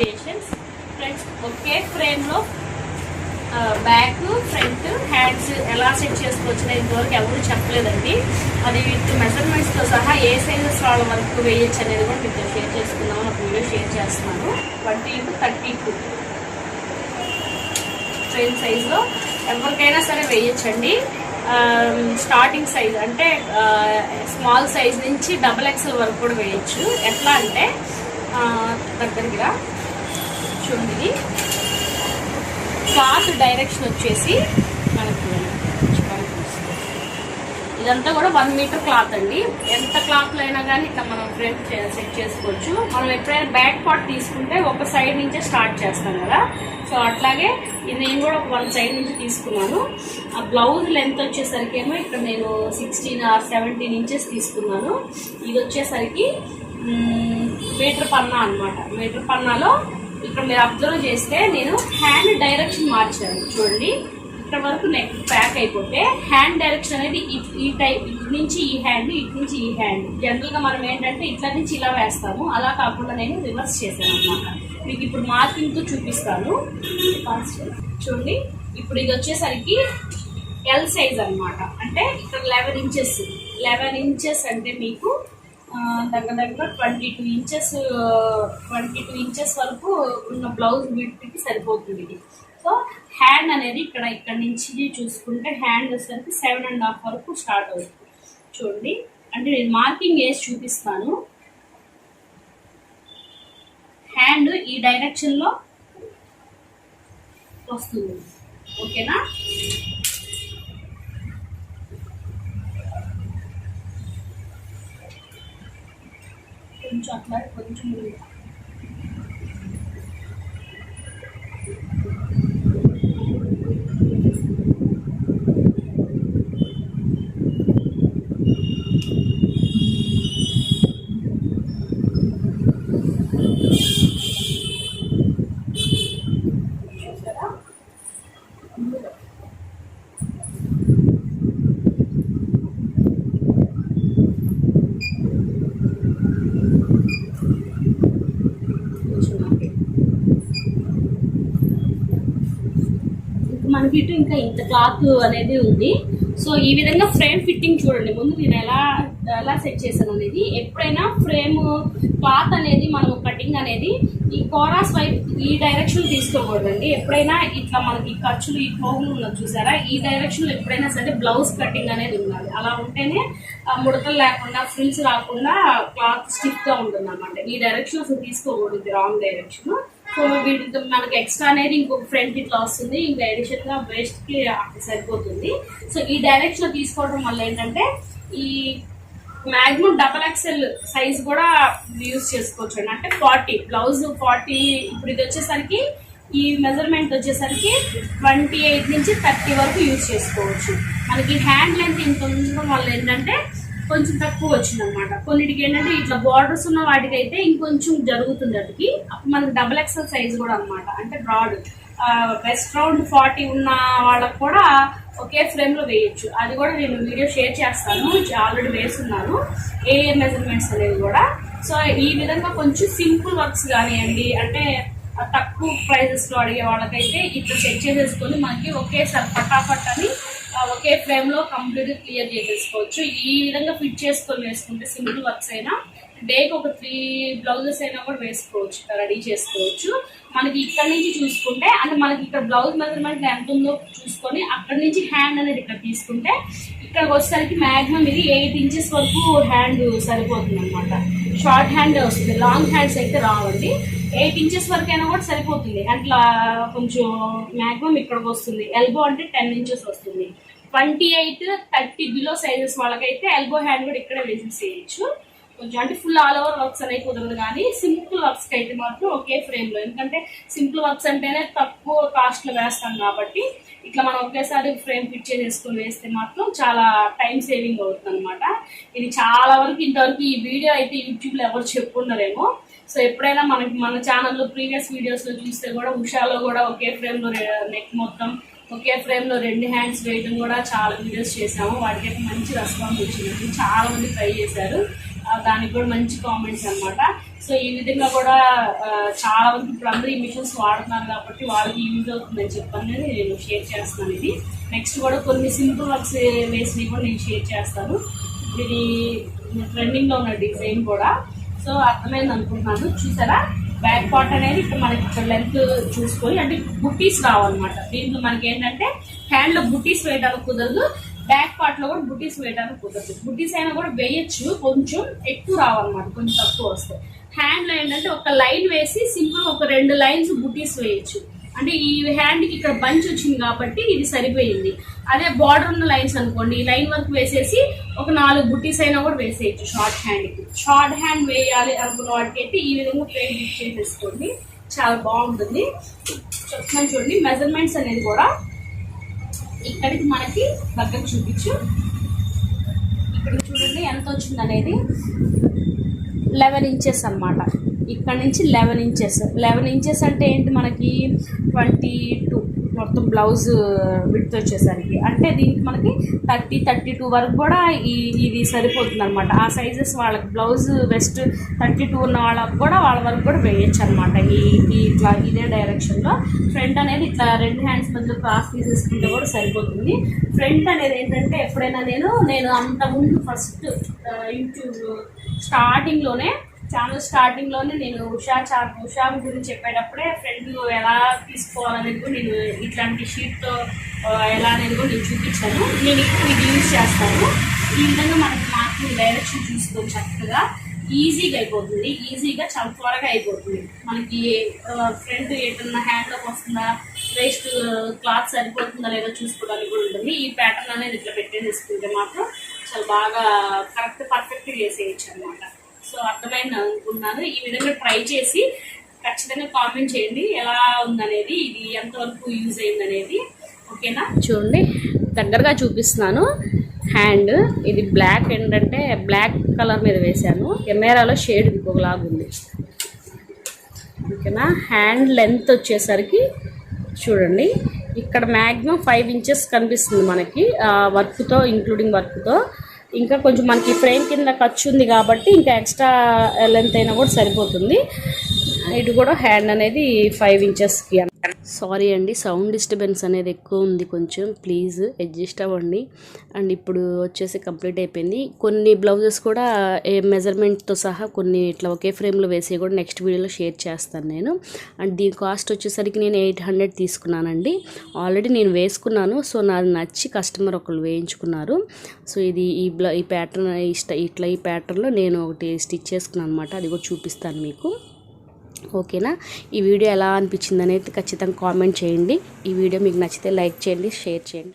Variations friends ఒకే ఫ్రేమ్లో back front hands ఎలా సెట్ చేసుకోవచ్చు ఇంతవరకు ఎవరు చెప్పలేదండి. అది విత్ మెజర్మెంట్స్తో సహా ఏ సైజెస్ వాళ్ళ వరకు వేయచ్చు అనేది కూడా మీతో షేర్ చేసుకుందాం ఒక వీడియో షేర్ చేస్తున్నాను. ట్వంటీ ఇంటూ థర్టీ టూ ట్రైన్ సైజులో ఎవరికైనా సరే వేయచ్చండి. స్టార్టింగ్ సైజ్ అంటే స్మాల్ సైజ్ నుంచి డబుల్ ఎక్స్ఎల్ వరకు కూడా వేయచ్చు. ఎట్లా అంటే దగ్గరగా చూడండి ఇది క్లాత్ డైరెక్షన్ వచ్చేసి మనకి ఇదంతా కూడా వన్ మీటర్ క్లాత్ అండి. ఎంత క్లాత్లో అయినా కానీ ఇట్లా మనం ఫ్రంట్ సెట్ చేసుకోవచ్చు. మనం ఎప్పుడైనా బ్యాక్ పార్ట్ తీసుకుంటే ఒక సైడ్ నుంచే స్టార్ట్ చేస్తాం కదా. సో అట్లాగే ఇది నేను కూడా ఒక వన్ సైడ్ నుంచి తీసుకున్నాను. ఆ బ్లౌజ్ లెంత్ వచ్చేసరికి ఏమో ఇక్కడ నేను సిక్స్టీన్ ఆర్ సెవెంటీన్ ఇంచెస్ తీసుకున్నాను. ఇది వచ్చేసరికి మీటర్ పన్నా అనమాట మీటర్ పన్నాలో ఇక్కడ మీరు అబ్జర్వ్ చేస్తే నేను హ్యాండ్ డైరెక్షన్ మార్చాను. చూడండి. ఇక్కడ వరకు నెక్ ప్యాక్ అయిపోతే హ్యాండ్ డైరెక్షన్ అనేది ఇట్- ఈ టైప్ ఇటు నుంచి ఈ హ్యాండ్ ఇటు నుంచి ఈ హ్యాండ్ జనరల్గా మనం ఏంటంటే ఇట్లా నుంచి ఇలా వేస్తాము. అలా కాకుండా నేను రివర్స్ చేశాను అనమాట మీకు ఇప్పుడు మార్కింగ్తో చూపిస్తాను. చూడండి. ఇప్పుడు ఇది వచ్చేసరికి ఎల్ సైజ్ అన్నమాట. అంటే ఇక్కడ లెవెన్ ఇంచెస్ లెవెన్ ఇంచెస్ అంటే మీకు దగ్గర దగ్గర twenty two inches twenty two inches వరకు ఉన్న బ్లౌజ్ వీటికి సరిపోతుంది ఇది. సో హ్యాండ్ అనేది ఇక్కడ ఇక్కడ నుంచి చూసుకుంటే హ్యాండ్ వచ్చేసరికి సెవెన్ అండ్ హాఫ్ వరకు స్టార్ట్ అవుతుంది. చూడండి. అంటే నేను మార్కింగ్ వేసి చూపిస్తాను. హ్యాండ్ ఈ డైరెక్షన్లో వస్తుంది. ఓకేనా? కొంచెం అట్లా కొంచెం మనకి ఇటు ఇంకా ఇంత క్లాత్ అనేది ఉంది. సో ఈ విధంగా ఫ్రేమ్ ఫిట్టింగ్ చూడండి. ముందు నేను ఎలా ఎలా సెట్ చేశాను అనేది ఎప్పుడైనా ఫ్రేమ్ క్లాత్ అనేది మనం కటింగ్ అనేది ఈ కోరాస్ వైపు ఈ డైరెక్షన్ తీసుకోకూడదండి. ఎప్పుడైనా ఇట్లా మనకి ఖర్చులు ఈ కోహులు ఉన్నది చూసారా? ఈ డైరెక్షన్లో ఎప్పుడైనా సరే బ్లౌజ్ కటింగ్ అనేది ఉండాలి. అలా ఉంటేనే ముడతలు లేకుండా ఫ్రిల్స్ రాకుండా క్లాత్ స్టిక్గా ఉంటుంది అనమాట ఈ డైరెక్షన్ అసలు తీసుకోకూడదు. రాంగ్ డైరెక్షన్ సో వీటితో మనకి ఎక్స్ట్రా అనేది ఇంకొక ఫ్రంట్ ఇట్లా వస్తుంది. ఇంకా ఎడిషన్గా వేస్ట్కి సరిపోతుంది. సో ఈ డైరెక్షన్లో తీసుకోవడం వల్ల ఏంటంటే ఈ మాక్సిమం డబల్ ఎక్స్ఎల్ సైజ్ కూడా యూజ్ చేసుకోవచ్చు అండి. అంటే ఫార్టీ బ్లౌజ్ ఫార్టీ ఇప్పుడు ఇది వచ్చేసరికి ఈ మెజర్మెంట్ వచ్చేసరికి ట్వంటీ ఎయిట్ నుంచి థర్టీ వరకు యూజ్ చేసుకోవచ్చు. మనకి హ్యాండ్ లెంత్ ఇంత ఉండడం వల్ల ఏంటంటే కొంచెం తక్కువ వచ్చింది అనమాట కొన్నిటికి ఏంటంటే ఇట్లా బార్డర్స్ ఉన్న వాటికి అయితే ఇంకొంచెం జరుగుతుంది అటుకి. అప్పుడు మనకి డబుల్ ఎక్సెల్ సైజ్ కూడా అనమాట అంటే బ్రాడ్ వెస్ట్ రౌండ్ ఫార్టీ ఉన్న వాళ్ళకి కూడా ఒకే ఫ్రేమ్లో వేయొచ్చు. అది కూడా నేను వీడియో షేర్ చేస్తాను. ఆల్రెడీ వేస్తున్నాను ఏ మెజర్మెంట్స్ అనేది కూడా. సో ఈ విధంగా కొంచెం సింపుల్ వర్క్స్ కానివ్వండి అంటే తక్కువ ప్రైజెస్లో అడిగే వాళ్ళకైతే ఇట్లా చెక్ చేసేసుకొని మనకి ఒకేసారి పటాపట్ అని ఒకే ఫ్రేమ్లో కంప్లీట్ క్లియర్ చేసేసుకోవచ్చు. ఈ విధంగా ఫిట్ చేసుకొని వేసుకుంటే సింపుల్ వర్క్స్ అయినా డేకి ఒక త్రీ బ్లౌజెస్ అయినా కూడా వేసుకోవచ్చు రెడీ చేసుకోవచ్చు. మనకి ఇక్కడ నుంచి చూసుకుంటే అంటే మనకి ఇక్కడ బ్లౌజ్ మెజర్మెంట్ ఎంత ఉందో చూసుకొని అక్కడ నుంచి హ్యాండ్ అనేది ఇక్కడ తీసుకుంటే ఇక్కడికి వచ్చేసరికి మ్యాక్సిమం ఇది ఎయిట్ ఇంచెస్ వరకు హ్యాండ్ సరిపోతుంది అనమాట షార్ట్ హ్యాండ్ వస్తుంది లాంగ్ హ్యాండ్స్ అయితే రావండి. ఎయిట్ ఇంచెస్ వరకు అయినా కూడా సరిపోతుంది. అట్లా కొంచెం మ్యాక్సిమం ఇక్కడికి వస్తుంది. ఎల్బో అంటే టెన్ ఇంచెస్ వస్తుంది. Twenty eight thirty below sizes వాళ్ళకైతే ఎల్బో హ్యాండ్ కూడా ఇక్కడే విజిట్ చేయొచ్చు. కొంచెం అంటే ఫుల్ ఆల్ ఓవర్ వర్క్స్ అనేవి కుదరదు కానీ సింపుల్ వర్క్స్ అయితే మాత్రం ఒకే ఫ్రేమ్లో. ఎందుకంటే సింపుల్ వర్క్స్ అంటేనే తక్కువ కాస్ట్లో వేస్తాం కాబట్టి ఇట్లా మనం ఒకేసారి ఫ్రేమ్ ఫిట్ చేసేసుకొని వేస్తే మాత్రం చాలా టైం సేవింగ్ అవుతుంది అనమాట ఇది చాలా వరకు ఇంతవరకు ఈ వీడియో అయితే యూట్యూబ్లో ఎవరు చెప్పుకున్నారేమో సో ఎప్పుడైనా మనకి మన ఛానల్లో ప్రీవియస్ వీడియోస్లో చూస్తే కూడా ఉషాలో కూడా ఒకే ఫ్రేమ్లో నెక్ మొత్తం ఒకే ఫ్రేమ్లో రెండు హ్యాండ్స్ వేయడం కూడా చాలా వీడియోస్ చేసాము వాటికైతే మంచి రెస్పాన్స్ వచ్చింది. చాలా మంది ట్రై చేశారు. దానికి కూడా మంచి కామెంట్స్ అన్నమాట. సో ఈ విధంగా కూడా చాలా మంది ఇప్పుడు అందరూ ఈ మిషన్స్ వాడుతున్నారు కాబట్టి వాళ్ళకి యూజ్ అవుతుందని చెప్పని నేను షేర్ చేస్తున్నాను ఇది. నెక్స్ట్ కూడా కొన్ని సింపుల్ వర్క్స్ వేసినవి కూడా నేను షేర్ చేస్తాను. ఇది ట్రెండింగ్లో ఉన్న డిజైన్ కూడా. సో అర్థమైంది అనుకుంటున్నాను. చూసారా? బ్యాక్ పార్ట్ అనేది ఇక్కడ మనకి ఇక్కడ లెంత్ చూసుకొని అంటే బుట్టీస్ రావాలన్నమాట దీంట్లో మనకి ఏంటంటే హ్యాండ్లో బుట్టీస్ వేయడానికి కుదరదు బ్యాక్ పార్ట్లో కూడా బుట్టీస్ వేయడానికి కుదరదు. బుట్టీస్ అయినా కూడా వేయచ్చు కొంచెం ఎక్కువ రావాలన్నమాట కొంచెం తక్కువ వస్తాయి హ్యాండ్లో ఏంటంటే ఒక లైన్ వేసి సింపుల్ ఒక రెండు లైన్స్ బుట్టీస్ వేయచ్చు. అంటే ఈ హ్యాండ్కి ఇక్కడ బంచ్ వచ్చింది కాబట్టి ఇది సరిపోయింది. అదే బార్డర్ ఉన్న లైన్స్ అనుకోండి ఈ లైన్ వర్క్ వేసేసి ఒక నాలుగు బుట్టీస్ అయినా కూడా వేసేయచ్చు షార్ట్ హ్యాండ్కి షార్ట్ హ్యాండ్ వేయాలి అనుకున్న వాటికి అయితే ఈ విధంగా ప్లేట్ బుక్ చేసేసుకోండి. చాలా బాగుంటుంది. చెప్తున్నాను చూడండి మెజర్మెంట్స్ అనేది కూడా ఇక్కడికి మనకి దగ్గర చూపించు. ఇక్కడ చూడండి ఎంత వచ్చింది అనేది లెవెన్ ఇంచెస్ అన్నమాట. ఇక్కడ నుంచి లెవెన్ ఇంచెస్ లెవెన్ ఇంచెస్ అంటే ఏంటి? మనకి ట్వంటీ టూ మొత్తం బ్లౌజ్ విడ్త్ వచ్చేసరికి. అంటే దీనికి మనకి థర్టీ థర్టీ టూ వరకు కూడా ఈ ఇది సరిపోతుంది అనమాట ఆ సైజెస్ వాళ్ళకి బ్లౌజ్ వెస్ట్ థర్టీ టూ ఉన్న వాళ్ళకి కూడా వాళ్ళ వరకు కూడా వేయచ్చు అనమాట ఈ ఇట్లా ఇదే డైరెక్షన్లో ఫ్రంట్ అనేది ఇట్లా రెండు హ్యాండ్స్ మధ్య క్రాస్ తీసేసుకుంటే కూడా సరిపోతుంది. ఫ్రంట్ అనేది ఏంటంటే ఎప్పుడైనా నేను నేను అంత ముందు ఫస్ట్ యూట్యూబ్ స్టార్టింగ్లోనే ఛానల్ స్టార్టింగ్లోనే నేను ఉషా చా ఉషా గురించి చెప్పేటప్పుడే ఫ్రెండ్ ఎలా తీసుకోవాలనేది కూడా నేను ఇట్లాంటి షీట్తో ఎలా అనేది కూడా నేను చూపించాను. నేను ఇప్పుడు ఇది యూజ్ చేస్తాను. ఈ విధంగా మనకి మార్కింగ్ డైరెక్షన్ చూసుకో చక్కగా ఈజీగా అయిపోతుంది. ఈజీగా చాలా త్వరగా అయిపోతుంది. మనకి ఫ్రంట్ ఏదన్నా హ్యాండ్లోకి వస్తుందా? వేస్ట్ క్లాత్ సరిపోతుందా లేదో చూసుకోవడానికి కూడా ఉంటుంది. ఈ ప్యాటర్న్ అనేది ఇట్లా పెట్టేసేసుకుంటే మాత్రం చాలా బాగా కరెక్ట్ పర్ఫెక్ట్గా చేసేయచ్చు అనమాట సో అర్థమైంది అనుకున్నాను ఈ విధంగా ట్రై చేసి ఖచ్చితంగా కామెంట్ చేయండి. ఎలా ఉందనేది ఇది ఎంతవరకు యూజ్ అయింది అనేది ఓకేనా? చూడండి దగ్గరగా చూపిస్తున్నాను. హ్యాండ్ ఇది బ్లాక్ ఏంటంటే బ్లాక్ కలర్ మీద వేశాను. కెమెరాలో షేడ్ ఇంకొకలాగా ఉంది. ఓకేనా? హ్యాండ్ లెంత్ వచ్చేసరికి చూడండి ఇక్కడ మ్యాక్సిమం ఫైవ్ ఇంచెస్ కనిపిస్తుంది మనకి వర్క్తో ఇంక్లూడింగ్ వర్క్తో ఇంకా కొంచెం మనకి ఫ్రేమ్ కింద ఖర్చు ఉంది కాబట్టి ఇంకా ఎక్స్ట్రా లెంత్ అయినా కూడా సరిపోతుంది. ఇటు కూడా హ్యాండ్ అనేది ఫైవ్ ఇంచెస్కి సారీ అండి సౌండ్ డిస్టర్బెన్స్ అనేది ఎక్కువ ఉంది కొంచెం. ప్లీజ్ అడ్జస్ట్ అవ్వండి. అండ్ ఇప్పుడు వచ్చేసి కంప్లీట్ అయిపోయింది. కొన్ని బ్లౌజెస్ కూడా మెజర్మెంట్తో సహా కొన్ని ఇట్లా ఒకే ఫ్రేమ్లో వేసి కూడా నెక్స్ట్ వీడియోలో షేర్ చేస్తాను నేను. అండ్ దీని కాస్ట్ వచ్చేసరికి నేను ఎయిట్ హండ్రెడ్ తీసుకున్నానండి. ఆల్రెడీ నేను వేసుకున్నాను సో నాది నచ్చి కస్టమర్ ఒకళ్ళు వేయించుకున్నారు. సో ఇది ఈ బ్ల ఈ ప్యాటర్న్ ఇష్ట ఇట్లా ఈ ప్యాటర్న్లో నేను ఒకటి స్టిచ్ చేసుకున్నాను అనమాట అది కూడా చూపిస్తాను మీకు. ఓకేనా? ఈ వీడియో ఎలా అనిపించింది అనేది ఖచ్చితంగా కామెంట్ చేయండి. ఈ వీడియో మీకు నచ్చితే లైక్ చేయండి షేర్ చేయండి.